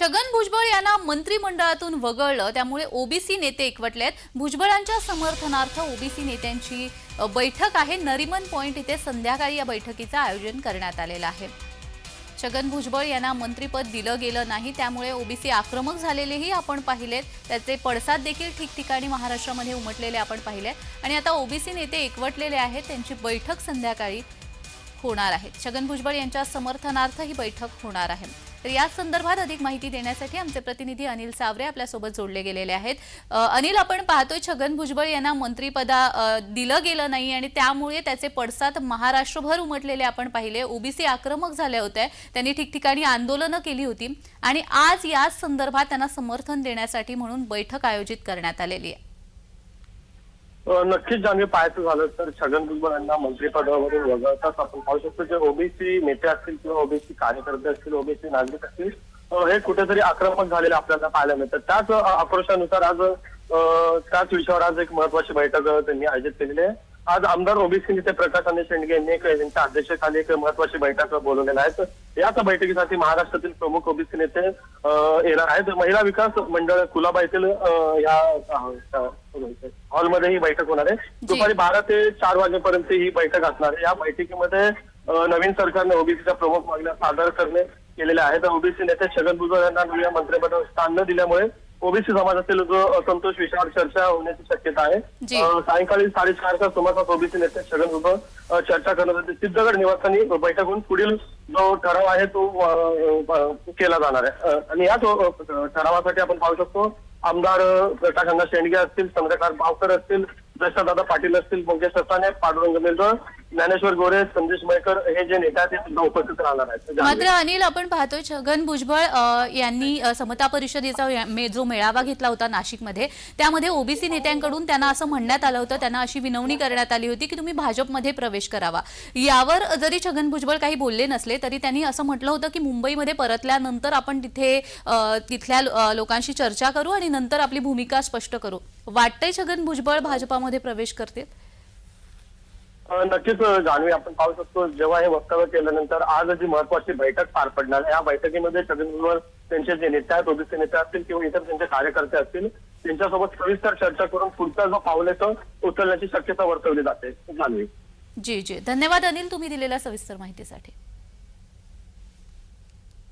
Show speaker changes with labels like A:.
A: छगन भुजबळ यांना मंत्रिमंडळातून वगळलं. त्यामुळे ओबीसी नेते एकवटलेत भुजबळांच्या समर्थनार्थ ओबीसी नेत्यांची बैठक आहे. नरिमन पॉइंट इथे संध्याकाळी या बैठकीचं आयोजन करण्यात आलेलं आहे. छगन भुजबळ यांना मंत्रिपद दिलं गेलं नाही. त्यामुळे ओबीसी आक्रमक झालेलेही आपण पाहिलेत. त्याचे पडसाद देखील ठिकठिकाणी महाराष्ट्रामध्ये उमटलेले आपण पाहिले आणि आता ओबीसी नेते एकवटलेले आहेत. त्यांची बैठक संध्याकाळी होणार आहे. छगन भुजबळ यांच्या समर्थनार्थ ही बैठक होणार आहे. तर या संदर्भात अधिक माहिती देण्यासाठी आमचे प्रतिनिधी अनिल सावरे आपल्यासोबत जोडले गेलेले आहेत. अनिल आपण पाहतोय छगन भुजबळ यांना मंत्रिपदा दिलं गेलं नाही आणि त्यामुळे त्याचे पडसाद महाराष्ट्रभर उमटलेले आपण पाहिले. ओबीसी आक्रमक झाले होत्या. त्यांनी ठिकठिकाणी आंदोलनं केली होती आणि आज याच संदर्भात त्यांना समर्थन देण्यासाठी म्हणून बैठक आयोजित करण्यात आलेली आहे.
B: नक्कीच आम्ही पाहायचं झालं तर छगन भुजबळ यांना मंत्रिपदावरून वगळताच आपण पाहू शकतो. जे ओबीसी नेते असतील किंवा ओबीसी कार्यकर्ते असतील ओबीसी नागरिक असतील हे कुठेतरी आक्रमक झालेले आपल्याला पाहायला मिळतं त्याच आक्रोशानुसार आज त्याच विषयावर आज एक महत्वाची बैठक त्यांनी आयोजित केलेली आहे. आज आमदार ओबीसी नेते प्रकाश आणि शेंडगे यांनी एक त्यांच्या अध्यक्षतेखाली एक महत्वाची बैठक बोलवलेल्या आहेत याच बैठकीसाठी महाराष्ट्रातील प्रमुख ओबीसी नेते येणार आहेत. महिला विकास मंडळ कुलाबा येथील या हॉलमध्ये ही बैठक होणार आहे. दुपारी बारा ते चार वाजेपर्यंत ही बैठक असणार आहे. या बैठकीमध्ये नवीन सरकारने ओबीसीच्या प्रमुख मागण्या सादर करणे केलेल्या आहेत. ओबीसी नेते छगन भुजबळ यांना मंत्रिपदावर स्थान न दिल्यामुळे ओबीसी समाजातील जो असंतोष विषयावर चर्चा होण्याची शक्यता आहे. सायंकाळी साडेचारच्या सुमारास ओबीसी नेते छगन अ, चर्चा करणार होते. सिद्धगड निवासांनी बैठक होऊन पुढील जो ठराव आहे तो केला जाणार आहे. आणि याच अ, ठरावासाठी आपण पाहू शकतो आमदार अ, प्रकाशअण्णा शेंडगे असतील चंद्रकांत बावकर असतील दादा पाटील असतील मुकेश ससाने पांडुरंग मिलकर ज्ञानेश्वर गोरे संदेश मयकर हे जे नेते ते सुद्धा उपस्थित राहणार आहेत.
A: मात्र अनिल आपण पाहतोय छगन भुजबळ अ, यांनी अ, समता परिषदेचा या- मे- जो मेळावा घेतला होता नाशिकमध्ये त्यामध्ये ओबीसी नेत्यांकडून त्यांना असं म्हणण्यात आलं होतं त्यांना अशी विनवणी करण्यात आली होती की तुम्ही भाजपमध्ये प्रवेश करावा. यावर जरी छगन भुजबळ काही बोलले नसले तरी त्यांनी असं म्हटलं होतं की मुंबईमध्ये परतल्यानंतर आपण तिथे अ, तिथल्या लो- अ, लोकांशी चर्चा करू आणि नंतर आपली भूमिका स्पष्ट करू. वाटतंय छगन भुजबळ भाजपामध्ये प्रवेश करतील?
B: नक्कीच जाणवी आपण पाहू शकतो जेव्हा हे वक्तव्य केल्यानंतर आज जी महत्वाची बैठक पार पडणार या बैठकीमध्ये छगन भुजबळ त्यांचे जे नेते आहेत ओबीसी नेते असतील किंवा इतर त्यांचे कार्यकर्ते असतील त्यांच्यासोबत सविस्तर चर्चा करून पुढचा जो पाऊल आहे तो उचलण्याची शक्यता वर्तवली जाते. जाणवी
A: जी जी. धन्यवाद अनिल तुम्ही दिलेल्या सविस्तर माहितीसाठी.